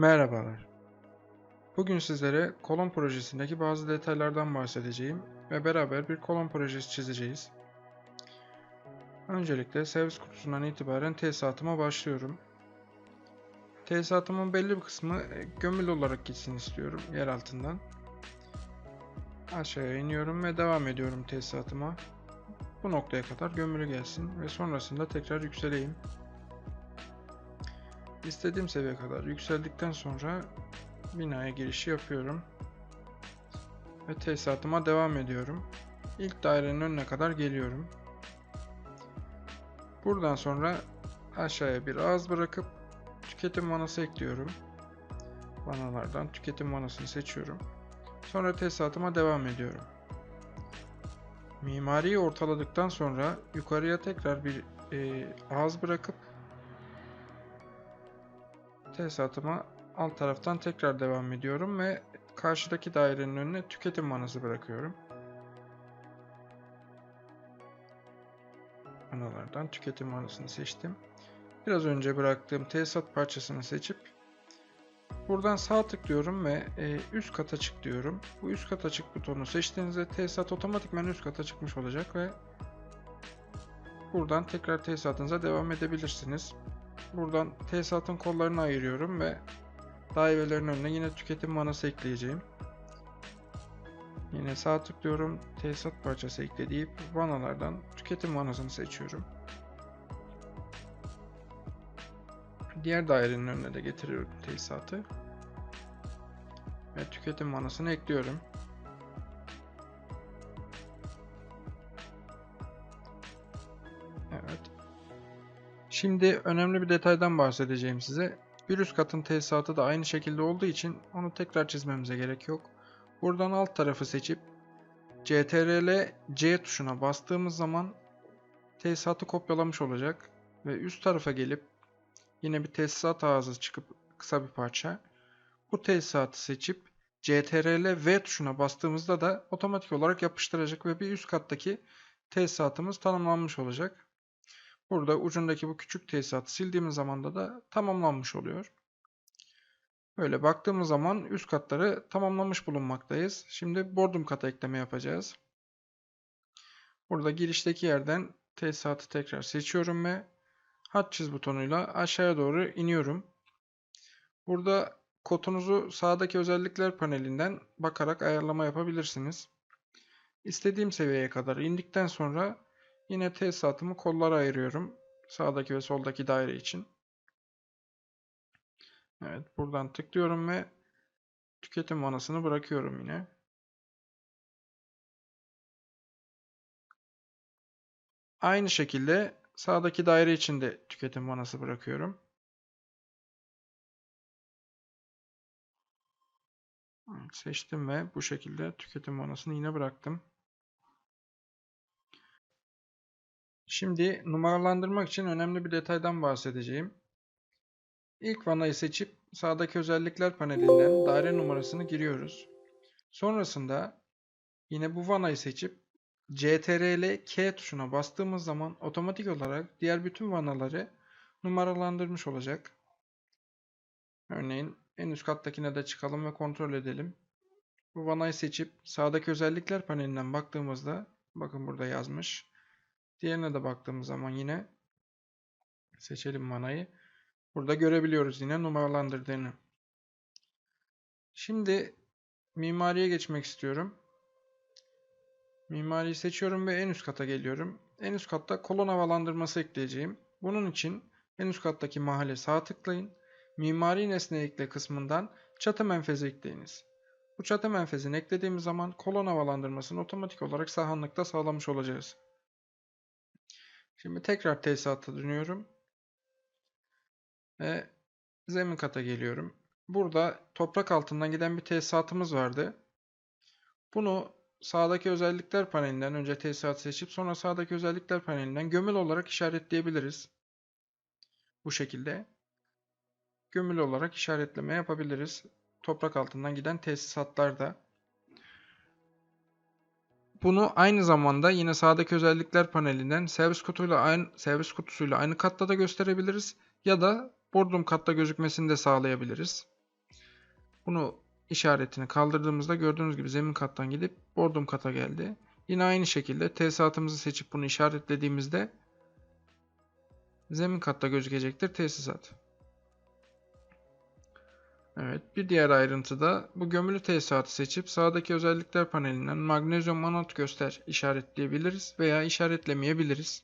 Merhabalar. Bugün sizlere kolon projesindeki bazı detaylardan bahsedeceğim ve beraber bir kolon projesi çizeceğiz. Öncelikle servis kutusundan itibaren tesisatıma başlıyorum. Tesisatımın belli bir kısmı e, gömülü olarak gitsin istiyorum yer altından. Aşağıya iniyorum ve devam ediyorum tesisatıma. Bu noktaya kadar gömülü gelsin ve sonrasında tekrar yükseleyim. İstediğim seviye kadar yükseldikten sonra binaya girişi yapıyorum. Ve tesisatıma devam ediyorum. İlk dairenin önüne kadar geliyorum. Buradan sonra aşağıya bir ağız bırakıp tüketim vanası ekliyorum. Vanalardan tüketim vanasını seçiyorum. Sonra tesisatıma devam ediyorum. Mimariyi ortaladıktan sonra yukarıya tekrar bir e, ağız bırakıp tesisatıma alt taraftan tekrar devam ediyorum ve karşıdaki dairenin önüne tüketim vanası bırakıyorum. Vanalardan tüketim vanasını seçtim. Biraz önce bıraktığım tesisat parçasını seçip buradan sağ tıklıyorum ve e, üst kata çık diyorum. Bu üst kata çık butonunu seçtiğinizde tesisat otomatikman üst kata çıkmış olacak ve buradan tekrar tesisatınıza devam edebilirsiniz. Buradan tesisatın kollarını ayırıyorum ve dairelerin önüne yine tüketim vanası ekleyeceğim. Yine sağ tıklıyorum. Tesisat parçası ekle deyip vanalardan tüketim vanasını seçiyorum. Diğer dairenin önüne de getiriyorum tesisatı. Ve tüketim vanasını ekliyorum. Şimdi önemli bir detaydan bahsedeceğim size. Bir üst katın tesisatı da aynı şekilde olduğu için onu tekrar çizmemize gerek yok. Buradan alt tarafı seçip CTRL C tuşuna bastığımız zaman tesisatı kopyalamış olacak. Ve üst tarafa gelip yine bir tesisat ağzı çıkıp kısa bir parça. Bu tesisatı seçip CTRL V tuşuna bastığımızda da otomatik olarak yapıştıracak ve bir üst kattaki tesisatımız tanımlanmış olacak. Burada ucundaki bu küçük tesisatı sildiğimiz zaman da tamamlanmış oluyor. Böyle baktığımız zaman üst katları tamamlamış bulunmaktayız. Şimdi bordum kata ekleme yapacağız. Burada girişteki yerden tesisatı tekrar seçiyorum ve hat çiz butonuyla aşağıya doğru iniyorum. Burada kodunuzu sağdaki özellikler panelinden bakarak ayarlama yapabilirsiniz. İstediğim seviyeye kadar indikten sonra Yine tesisatımı kollara ayırıyorum. Sağdaki ve soldaki daire için. Evet buradan tıklıyorum ve tüketim vanasını bırakıyorum yine. Aynı şekilde sağdaki daire için de tüketim vanası bırakıyorum. Seçtim ve bu şekilde tüketim vanasını yine bıraktım. Şimdi numaralandırmak için önemli bir detaydan bahsedeceğim. İlk vanayı seçip sağdaki özellikler panelinden daire numarasını giriyoruz. Sonrasında yine bu vanayı seçip CTRL K tuşuna bastığımız zaman otomatik olarak diğer bütün vanaları numaralandırmış olacak. Örneğin en üst kattakine de çıkalım ve kontrol edelim. Bu vanayı seçip sağdaki özellikler panelinden baktığımızda bakın burada yazmış. Diğerine de baktığımız zaman yine seçelim manayı. Burada görebiliyoruz yine numaralandırdığını. Şimdi mimariye geçmek istiyorum. Mimariyi seçiyorum ve en üst kata geliyorum. En üst katta kolon havalandırması ekleyeceğim. Bunun için en üst kattaki mahalle sağ tıklayın. Mimari nesne ekle kısmından çatı menfezi ekleyiniz. Bu çatı menfezini eklediğimiz zaman kolon havalandırmasını otomatik olarak sahanlıkta sağlamış olacağız. Şimdi tekrar tesisata dönüyorum. Ve zemin kata geliyorum. Burada toprak altından giden bir tesisatımız vardı. Bunu sağdaki özellikler panelinden önce tesisat seçip sonra sağdaki özellikler panelinden gömül olarak işaretleyebiliriz. Bu şekilde gömül olarak işaretleme yapabiliriz. Toprak altından giden tesisatlarda. Bunu aynı zamanda yine sağdaki özellikler panelinden servis kutuyla aynı servis kutusuyla aynı katta da gösterebiliriz ya da boardroom katta gözükmesini de sağlayabiliriz. Bunu işaretini kaldırdığımızda gördüğünüz gibi zemin kattan gidip bordum kata geldi. Yine aynı şekilde tesisatımızı seçip bunu işaretlediğimizde zemin katta gözükecektir tesisat. Evet, bir diğer ayrıntıda bu gömülü tesisatı seçip sağdaki özellikler panelinden magnezyum anot göster işaretleyebiliriz veya işaretlemeyebiliriz.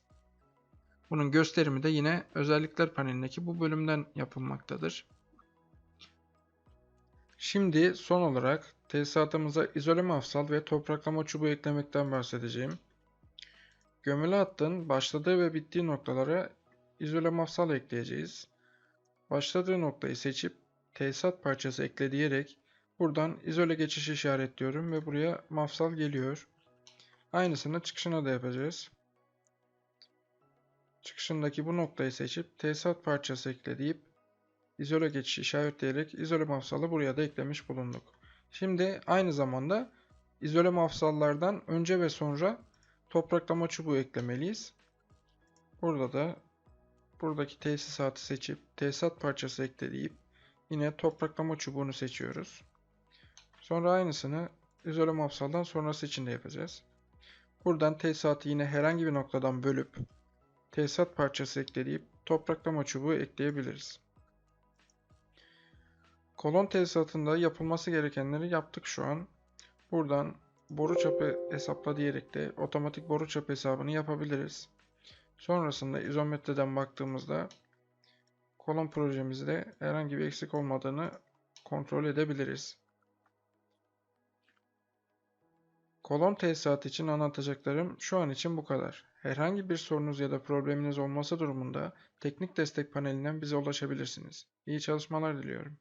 Bunun gösterimi de yine özellikler panelindeki bu bölümden yapılmaktadır. Şimdi son olarak tesisatımıza izole mafsal ve topraklama çubuğu eklemekten bahsedeceğim. Gömülü hattın başladığı ve bittiği noktalara izole mafsal ekleyeceğiz. Başladığı noktayı seçip tesisat parçası ekle diyerek buradan izole geçiş işaretliyorum ve buraya mafsal geliyor. Aynısını çıkışına da yapacağız. Çıkışındaki bu noktayı seçip tesisat parçası ekle deyip izole geçiş işaretleyerek izole mafsalı buraya da eklemiş bulunduk. Şimdi aynı zamanda izole mafsallardan önce ve sonra topraklama çubuğu eklemeliyiz. Burada da buradaki tesisatı seçip tesisat parçası ekle deyip yine topraklama çubuğunu seçiyoruz. Sonra aynısını izole mafsaldan sonrası için de yapacağız. Buradan tesisatı yine herhangi bir noktadan bölüp tesisat parçası ekleyip topraklama çubuğu ekleyebiliriz. Kolon tesisatında yapılması gerekenleri yaptık şu an. Buradan boru çapı hesapla diyerek de otomatik boru çapı hesabını yapabiliriz. Sonrasında izometreden baktığımızda kolon projemizde herhangi bir eksik olmadığını kontrol edebiliriz. Kolon tesisatı için anlatacaklarım şu an için bu kadar. Herhangi bir sorunuz ya da probleminiz olması durumunda teknik destek panelinden bize ulaşabilirsiniz. İyi çalışmalar diliyorum.